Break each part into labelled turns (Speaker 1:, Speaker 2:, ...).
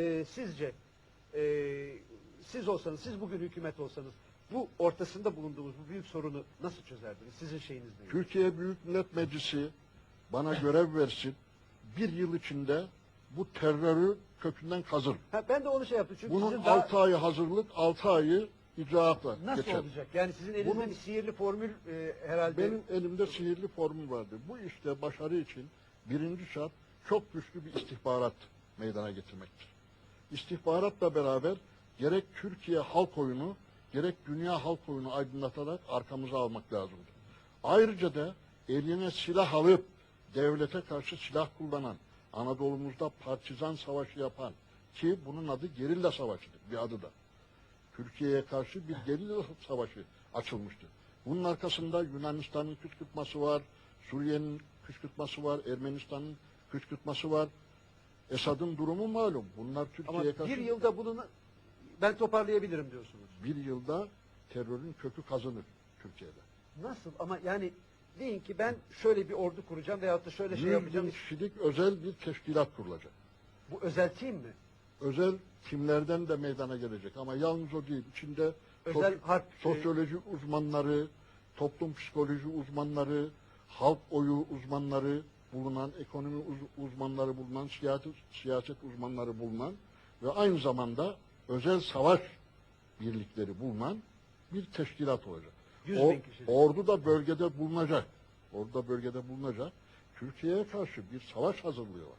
Speaker 1: Ee, sizce e, siz olsanız, siz bugün hükümet olsanız bu ortasında bulunduğumuz bu büyük sorunu nasıl çözerdiniz? Sizin şeyiniz ne?
Speaker 2: Türkiye Büyük Millet Meclisi bana görev versin. Bir yıl içinde bu terörü kökünden kazır.
Speaker 1: Ha, ben de onu şey yaptım çünkü
Speaker 2: Bunun
Speaker 1: sizin daha
Speaker 2: 6 ayı hazırlık, 6 ayı icraatla
Speaker 1: nasıl
Speaker 2: geçer.
Speaker 1: olacak? Yani sizin elinizde
Speaker 2: Bunun-
Speaker 1: bir sihirli formül e, herhalde.
Speaker 2: Benim elimde sihirli formül vardı. Bu işte başarı için birinci şart çok güçlü bir istihbarat meydana getirmektir. İstihbaratla beraber gerek Türkiye halk oyunu gerek dünya halk oyunu aydınlatarak arkamıza almak lazımdır. Ayrıca da eline silah alıp devlete karşı silah kullanan, Anadolu'muzda partizan savaşı yapan ki bunun adı gerilla savaşıdır bir adı da. Türkiye'ye karşı bir gerilla savaşı açılmıştı. Bunun arkasında Yunanistan'ın kışkırtması var, Suriye'nin kışkırtması var, Ermenistan'ın kışkırtması var. Esad'ın durumu malum. Bunlar
Speaker 1: Ama
Speaker 2: Türkiye'ye karşı
Speaker 1: bir yılda bunu ben toparlayabilirim diyorsunuz.
Speaker 2: bir yılda terörün kökü kazınır Türkiye'de.
Speaker 1: Nasıl? Ama yani deyin ki ben şöyle bir ordu kuracağım veyahut da şöyle şey
Speaker 2: 100
Speaker 1: yapacağım.
Speaker 2: bin kişilik özel bir teşkilat kurulacak.
Speaker 1: Bu özel tim mi?
Speaker 2: Özel timlerden de meydana gelecek ama yalnız o değil. İçinde
Speaker 1: Özel
Speaker 2: sosyo-
Speaker 1: harp e,
Speaker 2: sosyoloji uzmanları, toplum psikoloji uzmanları, halk oyu uzmanları bulunan, ekonomi uz- uzmanları bulunan, siyaset, siyaset uzmanları bulunan ve aynı zamanda özel savaş birlikleri bulunan bir teşkilat olacak.
Speaker 1: 100
Speaker 2: O- ordu da bölgede bulunacak. Ordu da bölgede bulunacak. Türkiye'ye karşı bir savaş hazırlıyorlar.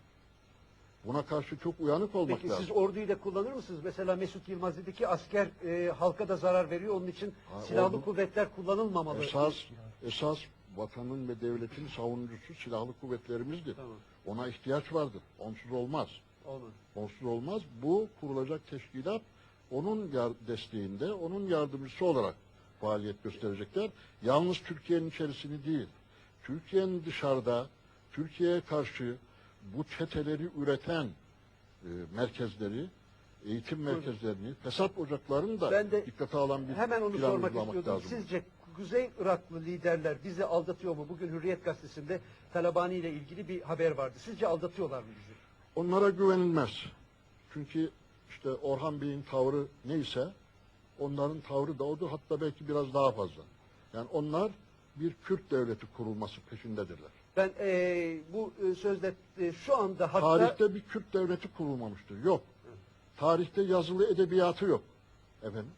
Speaker 2: Buna karşı çok uyanık olmak
Speaker 1: Peki
Speaker 2: lazım.
Speaker 1: siz orduyu da kullanır mısınız? Mesela Mesut Yılmaz dedi ki asker e, halka da zarar veriyor. Onun için
Speaker 2: Ha,
Speaker 1: silahlı
Speaker 2: ordu-
Speaker 1: kuvvetler kullanılmamalı.
Speaker 2: Esas esas vatanın ve devletin savunucusu silahlı kuvvetlerimizdir.
Speaker 1: Tamam.
Speaker 2: Ona ihtiyaç vardır. Onsuz olmaz.
Speaker 1: Olmaz.
Speaker 2: Onsuz olmaz. Bu kurulacak teşkilat onun desteğinde, onun yardımcısı olarak faaliyet gösterecekler. Yalnız Türkiye'nin içerisini değil, Türkiye'nin dışarıda, Türkiye'ye karşı bu çeteleri üreten e, merkezleri, eğitim merkezlerini, fesat ocaklarını da
Speaker 1: Ben de
Speaker 2: dikkate alan bir
Speaker 1: Hemen onu sormak istiyordum.
Speaker 2: lazım.
Speaker 1: Sizce Kuzey Iraklı liderler bizi aldatıyor mu? Bugün Hürriyet Gazetesi'nde Talabani ile ilgili bir haber vardı. Sizce aldatıyorlar mı bizi?
Speaker 2: Onlara güvenilmez. Çünkü işte Orhan Bey'in tavrı neyse onların tavrı da odur. Hatta belki biraz daha fazla. Yani onlar bir Kürt devleti kurulması peşindedirler.
Speaker 1: Ben e, bu e, sözde e, şu anda hatta
Speaker 2: Tarihte bir Kürt devleti kurulmamıştır. Yok. Tarihte yazılı edebiyatı yok. Efendim.